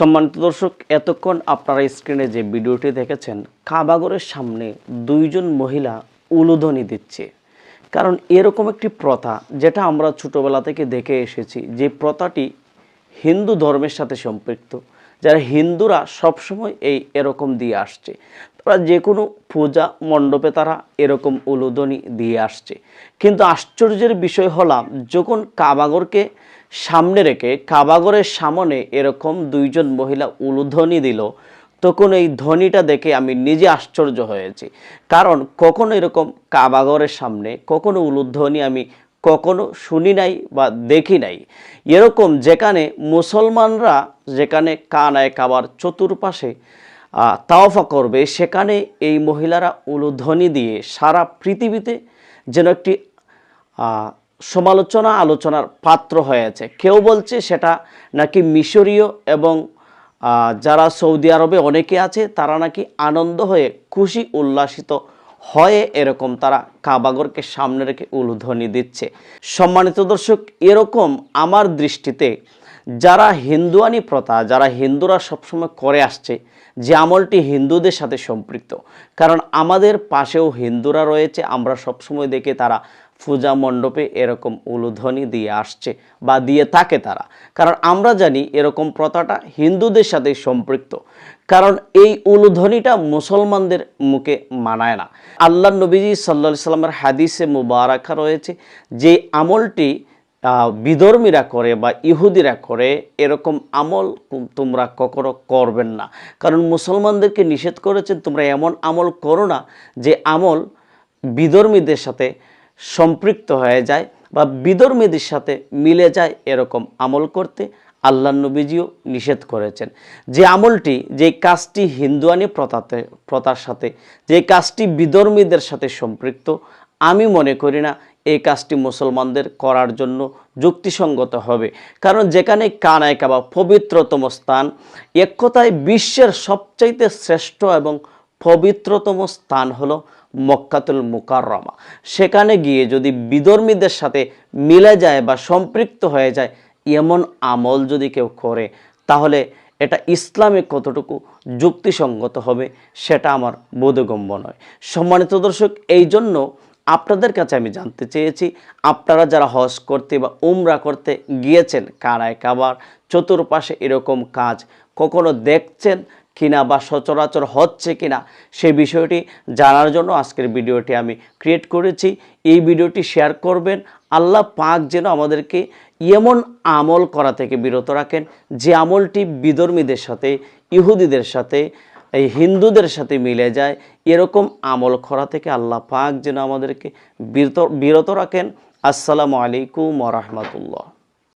সম্মানিত দর্শক, এতক্ষণ আপনারা স্ক্রিনে যে ভিডিওটি দেখেছেন, কাবাগরের সামনে দুইজন মহিলা উলুধ্বনি দিচ্ছে। কারণ এরকম একটি প্রথা যেটা আমরা ছোটোবেলা থেকে দেখে এসেছি, যে প্রথাটি হিন্দু ধর্মের সাথে সম্পৃক্ত, যারা হিন্দুরা সবসময় এই এরকম দিয়ে আসছে। তারা যে কোনো পূজা মণ্ডপে তারা এরকম উলুধ্বনি দিয়ে আসছে। কিন্তু আশ্চর্যের বিষয় হলাম, যখন কাবাগরকে সামনে রেখে কাবাগরের সামনে এরকম দুইজন মহিলা উলুধ্বনি দিল। তখন এই ধ্বনিটা দেখে আমি নিজে আশ্চর্য হয়েছি। কারণ কখনো এরকম কাবাগরের সামনে, কখনো উলুধ্বনি আমি কখনো শুনি নাই বা দেখি নাই। এরকম যেখানে মুসলমানরা যেখানে কানায় কাবার চতুর্পাশে তাওফা করবে, সেখানে এই মহিলারা উলুধ্বনি দিয়ে সারা পৃথিবীতে যেন একটি সমালোচনা আলোচনার পাত্র হয়েছে কেউ বলছে সেটা নাকি মিশরীয় এবং যারা সৌদি আরবে অনেকে আছে, তারা নাকি আনন্দ হয়ে, খুশি, উল্লাসিত হয়ে এরকম তারা কাবাগরকে সামনে রেখে উলুধ্বনি দিচ্ছে। সম্মানিত দর্শক, এরকম আমার দৃষ্টিতে যারা হিন্দুয়ানি প্রথা, যারা হিন্দুরা সবসময় করে আসছে, যে আমলটি হিন্দুদের সাথে সম্পৃক্ত। কারণ আমাদের পাশেও হিন্দুরা রয়েছে, আমরা সবসময় দেখে তারা পূজা মণ্ডপে এরকম উলুধ্বনি দিয়ে আসছে বা দিয়ে থাকে তারা। কারণ আমরা জানি এরকম প্রথাটা হিন্দুদের সাথে সম্পৃক্ত। কারণ এই উলুধ্বনিটা মুসলমানদের মুখে মানায় না। আল্লাহ নবীজি সাল্লা সাল্লামের হাদিসে মুবারাকা রয়েছে যে আমলটি বিধর্মীরা করে বা ইহুদিরা করে, এরকম আমল তোমরা কখনো করবেন না। কারণ মুসলমানদেরকে নিষেধ করেছেন, তোমরা এমন আমল করো না যে আমল বিধর্মীদের সাথে সম্পৃক্ত হয়ে যায় বা বিধর্মীদের সাথে মিলে যায় এরকম আমল করতে। আল্লাহ নবীজিও নিষেধ করেছেন। যে আমলটি, যে কাজটি হিন্দুয়ানি প্রথাতে প্রথার সাথে, যে কাজটি বিধর্মীদের সাথে সম্পৃক্ত, আমি মনে করি না এই কাজটি মুসলমানদের করার জন্য যুক্তিসঙ্গত হবে। কারণ যেখানে কানায় কাবা পবিত্রতম স্থান এক কথায় বিশ্বের সবচাইতে শ্রেষ্ঠ এবং পবিত্রতম স্থান হলো মক্কাতুল মুকাররমা। সেখানে গিয়ে যদি বিধর্মীদের সাথে মিলে যায় বা সম্পৃক্ত হয়ে যায়, এমন আমল যদি কেউ করে, তাহলে এটা ইসলামে কতটুকু যুক্তিসঙ্গত হবে, সেটা আমার বোধগম্য নয়। সম্মানিত দর্শক এই জন্য আপনাদের কাছে আমি জানতে চেয়েছি, আপনারা যারা হজ করতে বা উমরা করতে গিয়েছেন কারায় কাবার? চতুর্পাশে এরকম কাজ কখনো দেখছেন কিনা বা সচরাচর হচ্ছে কিনা সে বিষয়টি জানার জন্য আজকের ভিডিওটি আমি ক্রিয়েট করেছি। এই ভিডিওটি শেয়ার করবেন। আল্লাহ পাক যেন আমাদেরকে এমন আমল করা থেকে বিরত রাখেন যে আমলটি বিধর্মীদের সাথে, ইহুদিদের সাথে এই হিন্দুদের সাথে মিলে যায়। এরকম আমল খরা থেকে আল্লাহ পাক যেন আমাদেরকে বিরত রাখেন। আসসালামু আলাইকুম রহমতুল্লাহ।